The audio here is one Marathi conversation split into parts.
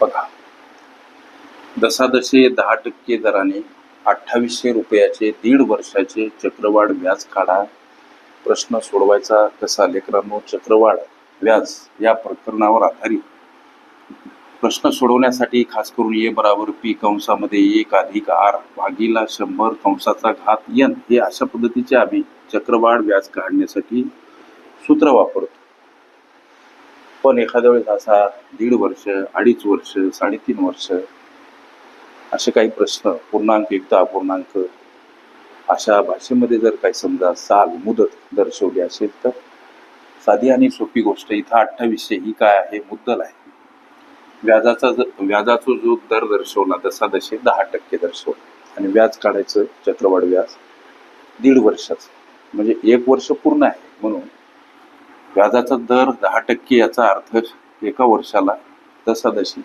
बघा. दशादशे दहा टक्के दराने अठ्ठावीसशे रुपयाचे दीड वर्षाचे चक्रवाढ व्याज काढा. प्रश्न सोडवायचा कसा लेकरांनो? चक्रवाढ व्याज या प्रकरणावर आधारित. प्रश्न सोडवण्यासाठी खास करून ए बराबर पी कंसामध्ये एक अधिक आर भागीला शंभर कंसाचा घात यन हे अशा पद्धतीचे आम्ही चक्रवाढ व्याज काढण्यासाठी सूत्र वापरतो. पण एखाद्या वेळेस असा दीड वर्ष अडीच वर्ष साडेतीन वर्ष असे काही प्रश्न पूर्णांक एकदा अपूर्णांक अशा भाषेमध्ये जर काही समजा साल मुदत दर्शवली असेल तर साधी आणि सोपी गोष्ट इथं अठ्ठावीसशे ही काय आहे? मुद्दल आहे. व्याजाचा ज व्याजाचा जो दर दर्शवला तसा दशे दहा टक्के दर्शवला. आणि व्याज काढायचं चक्रवाढ व्याज दीड वर्षाचं. म्हणजे एक वर्ष पूर्ण आहे म्हणून व्याजाचा दर दहा टक्के याचा अर्थ एका वर्षाला दशादशी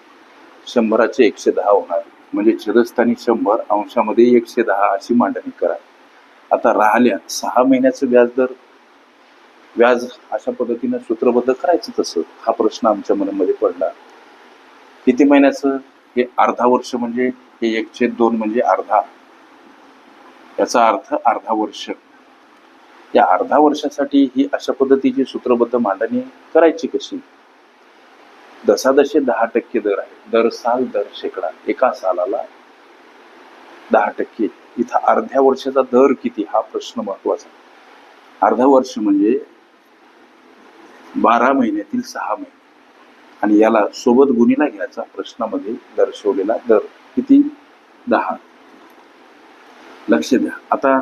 शंभराचे एकशे दहा होणार. म्हणजे छदस्थानी शंभर अंशामध्ये एकशे दहा अशी मांडणी करा. आता राहिल्या सहा महिन्याचं व्याज दर व्याज अशा पद्धतीनं सूत्रबद्ध करायचं तसं हा प्रश्न आमच्या मनामध्ये पडला. किती महिन्याचं? हे अर्धा वर्ष म्हणजे हे एकशे दोन म्हणजे अर्धा. याचा अर्थ अर्धा वर्ष. या अर्धा वर्षासाठी ही अशा पद्धतीची सूत्रबद्ध मांडणी करायची कशी? दशादशे दहा टक्के दर आहे. दर साल दर शेकडा. एका सालाला दहा टक्के. इथं अर्ध्या वर्षाचा दर किती? हा प्रश्न महत्त्वाचा अर्धा वर्ष म्हणजे बारा महिन्यातील सहा महिने. आणि याला सोबत गुणीला घ्यायचा प्रश्नामध्ये दर्शवलेला दर किती? दहा. लक्ष द्या. आता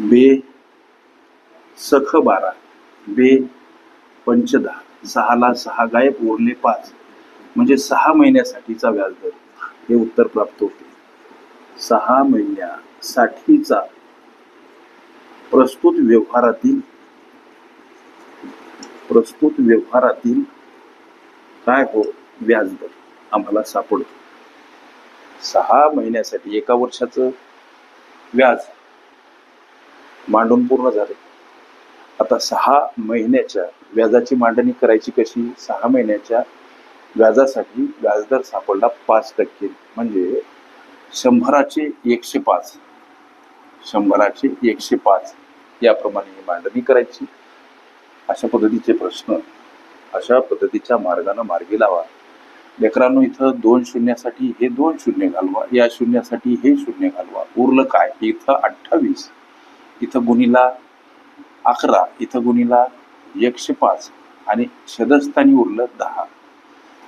बे सख बारा बे पंच दहा सहाला सहा गायब उरले पाच. म्हणजे सहा महिन्यासाठीचा व्याजदर. हे उत्तर प्राप्त होते. सहा महिन्यासाठीचा प्रस्तुत व्यवहारातील प्रस्तुत व्यवहारातील काय हो? व्याजदर. आम्हाला सापडतो. सहा महिन्यासाठी एका वर्षाचं व्याज मांडून पूर्ण झाले. आता सहा महिन्याच्या व्याजाची मांडणी करायची कशी? सहा महिन्याच्या व्याजासाठी व्याजदर सापडला पाच टक्के. म्हणजे शंभराचे एकशे पाच. शंभराचे एकशे पाच याप्रमाणे ही मांडणी करायची. अशा पद्धतीचे प्रश्न अशा पद्धतीच्या मार्गाने मार्गी लावा. लेकरांनो इथं दोन शून्यासाठी हे दोन शून्य घालवा या शून्यासाठी हे शून्य घालवा. उरलं काय? इथं अठ्ठावीस. इथं गुणीला अकरा इथं गुणीला एकशे पाच आणि सदस्थानी उरलं दहा.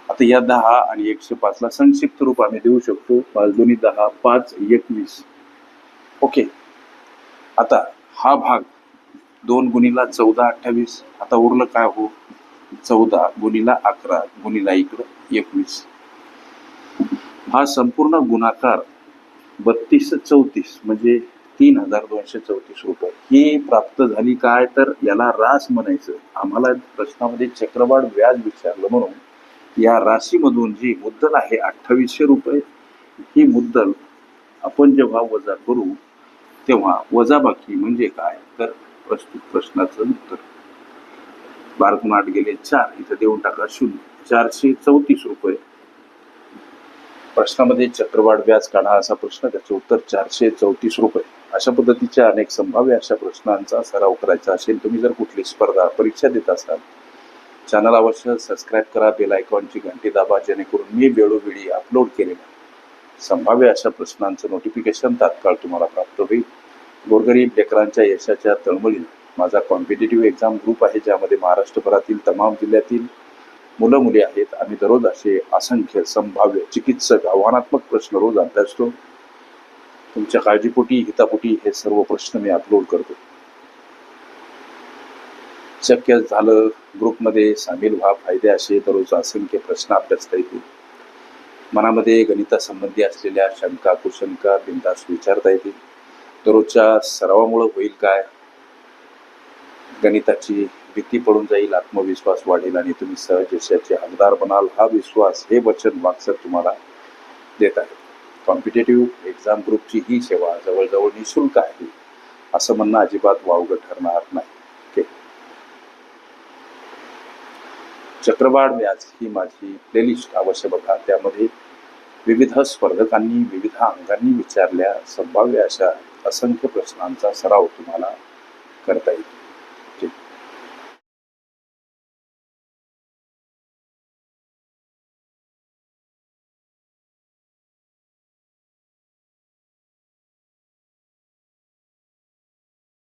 आता या दहा आणि एकशे पाचला संक्षिप्त रूप आम्ही देऊ शकतो. पाच दोन्ही दहा पाच एकवीस. ओके. आता हा भाग दोन गुणीला चौदा अठ्ठावीस. आता उरलं काय हो? चौदा गुणीला अकरा गुणीला इकडं एकवीस. हा संपूर्ण गुणाकार बत्तीस चौतीस म्हणजे तीन हजार दोनशे चौतीस रुपये. ही प्राप्त झाली काय तर याला रास म्हणायचं. आम्हाला प्रश्नामध्ये चक्रवाढ व्याज विचारलं म्हणून या राशीमधून जी मुद्दल आहे अठ्ठावीसशे रुपये ही मुद्दल आपण जेव्हा वजा करू तेव्हा वजाबाकी म्हणजे काय? तर प्रस्तुत प्रश्नाचं उत्तर. बारा आठ गेले चार इथं देऊन टाका शून्य चारशे चौतीस रुपये. प्रश्नामध्ये चक्रवाढ व्याज काढा असा प्रश्न त्याचं उत्तर चारशे चौतीस रुपये. अशा पद्धतीच्या अनेक संभाव्य अशा प्रश्नांचा सराव करायचा असेल तुम्ही जर कुठली स्पर्धा परीक्षा देत असाल चॅनल अवश्य सबस्क्राईब करा बेल आयकॉनची घंटी दाबा जेणेकरून मी वेळोवेळी अपलोड केलेल्या संभाव्य अशा प्रश्नांचं नोटिफिकेशन तात्काळ तुम्हाला प्राप्त होईल. गोरगरीब लेकरांच्या यशाच्या तळमळीनं माझा कॉम्पिटेटिव्ह एक्झाम ग्रुप आहे ज्यामध्ये महाराष्ट्रभरातील तमाम जिल्ह्यातील मुलं मुली आहेत आम्ही दररोज असे असंख्य संभाव्य चिकित्सक आव्हानात्मक प्रश्न रोज अभ्यासतो तुमच्या काळजीपोटी हितापोटी हे सर्व प्रश्न मी अपलोड करतो. शक्य झालं ग्रुपमध्ये सामील व्हा. फायदे असे दररोज असंख्य प्रश्न अभ्यासता येतील. मनामध्ये गणितासंबंधी असलेल्या शंका कुशंका बिंदास विचारता येतील. दररोजच्या सरावामुळं होईल काय? गणिताची भीती पडून जाईल आत्मविश्वास वाढेल आणि तुम्ही सहज यशाचे हकदार बनाल. हा विश्वास हे वचन मागसर तुम्हाला देत आहे कॉम्पिटेटिव्ह एक्झाम ग्रुपची ही सेवा जवळजवळ निशुल्क आहे. असं म्हणणं अजिबात वावगं ठरणार नाही. ओके चक्रवाढ व्याज ही माझी प्लेलिस्ट अवश्य बघा. त्यामध्ये विविध स्पर्धकांनी विविध अंगांनी विचारल्या संभाव्य अशा असंख्य प्रश्नांचा सराव तुम्हाला करता येईल.